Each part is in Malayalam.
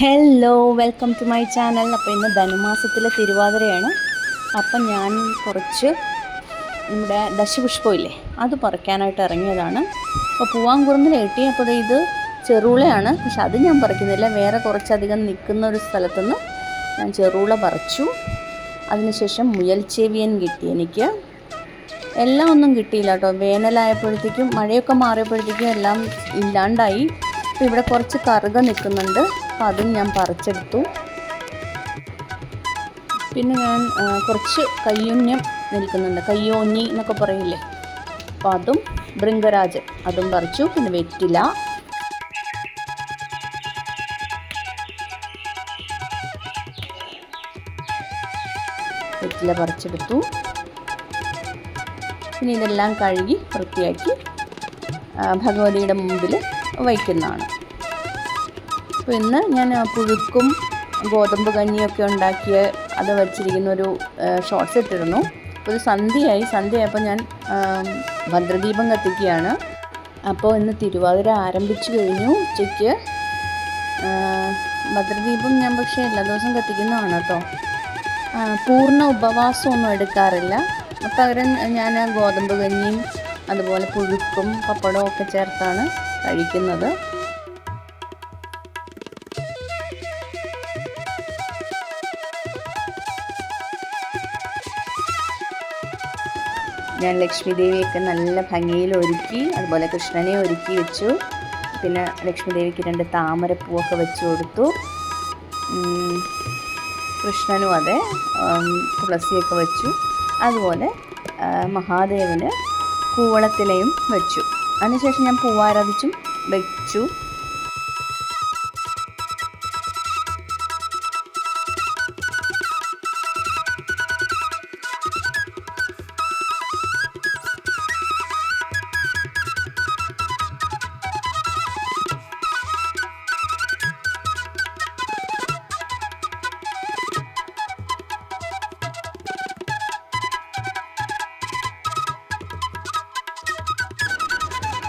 Hello welcome to my channel അപ്പോൾ ഇന്ന് ധനുമാസത്തിലെ തിരുവാതിരയാണ്. അപ്പം ഞാൻ കുറച്ച് നമ്മുടെ ദശപുഷ്പമില്ലേ അത് പറിക്കാനായിട്ട് ഇറങ്ങിയതാണ്. അപ്പോൾ പൂവാങ്കുറുമ്പിൽ എട്ടി അപ്പോൾ ഇത് ചെറുളയാണ്. പക്ഷെ അത് ഞാൻ പറിക്കുന്നില്ല വേറെ കുറച്ചധികം നിൽക്കുന്ന ഒരു സ്ഥലത്തുനിന്ന് ഞാൻ ചെറുള പറിച്ചു. അതിനുശേഷം മുയൽച്ചെവിയൻ കിട്ടി എനിക്ക്. എല്ലാം ഒന്നും കിട്ടിയില്ല കേട്ടോ. വേനലായപ്പോഴത്തേക്കും മഴയൊക്കെ മാറിയപ്പോഴത്തേക്കും എല്ലാം ഇല്ലാണ്ടായി. ഇവിടെ കുറച്ച് കറുക നിൽക്കുന്നുണ്ട്. അപ്പോൾ അതും ഞാൻ പറിച്ചെടുത്തു. പിന്നെ ഞാൻ കുറച്ച് കയ്യുന്യം നിൽക്കുന്നുണ്ട്. കയ്യോന്നി എന്നൊക്കെ പറയില്ലേ? അപ്പോൾ അതും ബൃംഗരാജൻ അതും പറിച്ചു. പിന്നെ വെറ്റില. വെറ്റില പറിച്ചെടുത്തു. പിന്നെ ഇതെല്ലാം കഴുകി വൃത്തിയാക്കി ഭഗവതിയുടെ മുമ്പിൽ വയ്ക്കുന്നതാണ്. അപ്പോൾ ഇന്ന് ഞാൻ പുഴുക്കും ഗോതമ്പ് കഞ്ഞിയൊക്കെ ഉണ്ടാക്കിയ അത് വച്ചിരിക്കുന്ന ഒരു ഷോർട്ട്സ് ഇട്ടിരുന്നു. അപ്പോൾ ഒരു സന്ധ്യയായി. സന്ധ്യയായപ്പോൾ ഞാൻ ഭദ്രദീപം കത്തിക്കുകയാണ്. അപ്പോൾ ഇന്ന് തിരുവാതിര ആരംഭിച്ചു കഴിഞ്ഞു ഉച്ചയ്ക്ക്. ഭദ്രദീപം ഞാൻ പക്ഷേ എല്ലാ ദിവസവും കത്തിക്കുന്നതാണ് കേട്ടോ. പൂർണ ഉപവാസമൊന്നും എടുക്കാറില്ല. പകരം ഞാൻ ഗോതമ്പ് കഞ്ഞിയും അതുപോലെ പുഴുക്കും പപ്പടവും ഒക്കെ ചേർത്താണ് കഴിക്കുന്നത്. ഞാൻ ലക്ഷ്മി ദേവിയൊക്കെ നല്ല ഭംഗിയിൽ ഒരുക്കി അതുപോലെ കൃഷ്ണനെ ഒരുക്കി വെച്ചു. പിന്നെ ലക്ഷ്മി ദേവിക്ക് രണ്ട് താമരപ്പൂവൊക്കെ വെച്ചു കൊടുത്തു. കൃഷ്ണനും അതെ തുളസിയൊക്കെ വെച്ചു. അതുപോലെ മഹാദേവന് കൂവളത്തിലയും വെച്ചു. അതിനുശേഷം ഞാൻ പൂവാരാധിച്ചും വെച്ചു.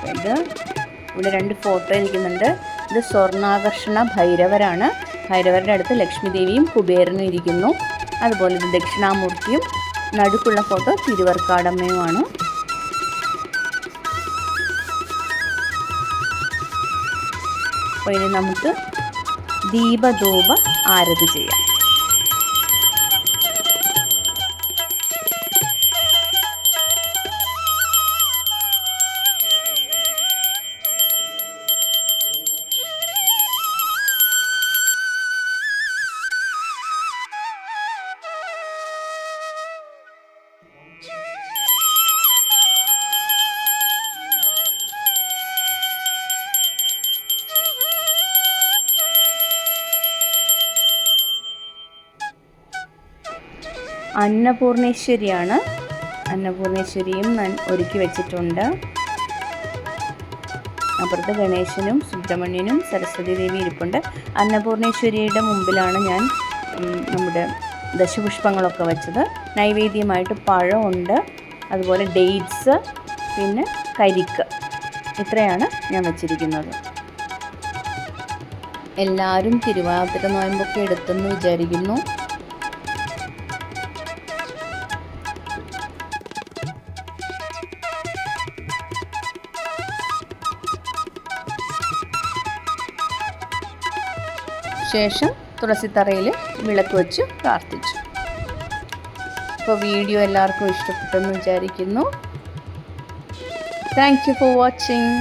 ഇത്. ഇവിടെ രണ്ട് ഫോട്ടോ ഇരിക്കുന്നുണ്ട്. ഇത് സ്വർണാകർഷണ ഭൈരവരാണ്. ഭൈരവരുടെ അടുത്ത് ലക്ഷ്മി ദേവിയും കുബേരനും ഇരിക്കുന്നു. അതുപോലെ ഇത് ദക്ഷിണാമൂർത്തിയും നടുക്കുള്ള ഫോട്ടോ തിരുവർക്കാടമ്മയുമാണ്. അപ്പോൾ ഇനി നമുക്ക് ദീപധൂപ ആരതി ചെയ്യാം. അന്നപൂർണേശ്വരിയാണ്. അന്നപൂർണേശ്വരിയും ഞാൻ ഒരുക്കി വെച്ചിട്ടുണ്ട്. അപ്പുറത്ത് ഗണേശനും സുബ്രഹ്മണ്യനും സരസ്വതി ദേവി ഇരിപ്പുണ്ട്. അന്നപൂർണേശ്വരിയുടെ മുമ്പിലാണ് ഞാൻ നമ്മുടെ ദശപുഷ്പങ്ങളൊക്കെ വെച്ചത്. നൈവേദ്യമായിട്ട് പഴമുണ്ട് അതുപോലെ ഡേറ്റ്സ് പിന്നെ കരിക്ക്. ഇത്രയാണ് ഞാൻ വച്ചിരിക്കുന്നത്. എല്ലാവരും തിരുവാതിര നോയമ്പൊക്കെ എടുത്തെന്ന് വിചാരിക്കുന്നു. ശേഷം തുളസിത്തറയിൽ വിളക്ക് വെച്ച് പ്രാർത്ഥിച്ചു. അപ്പോൾ വീഡിയോ എല്ലാവർക്കും ഇഷ്ടപ്പെട്ടെന്ന് വിചാരിക്കുന്നു. Thank you for watching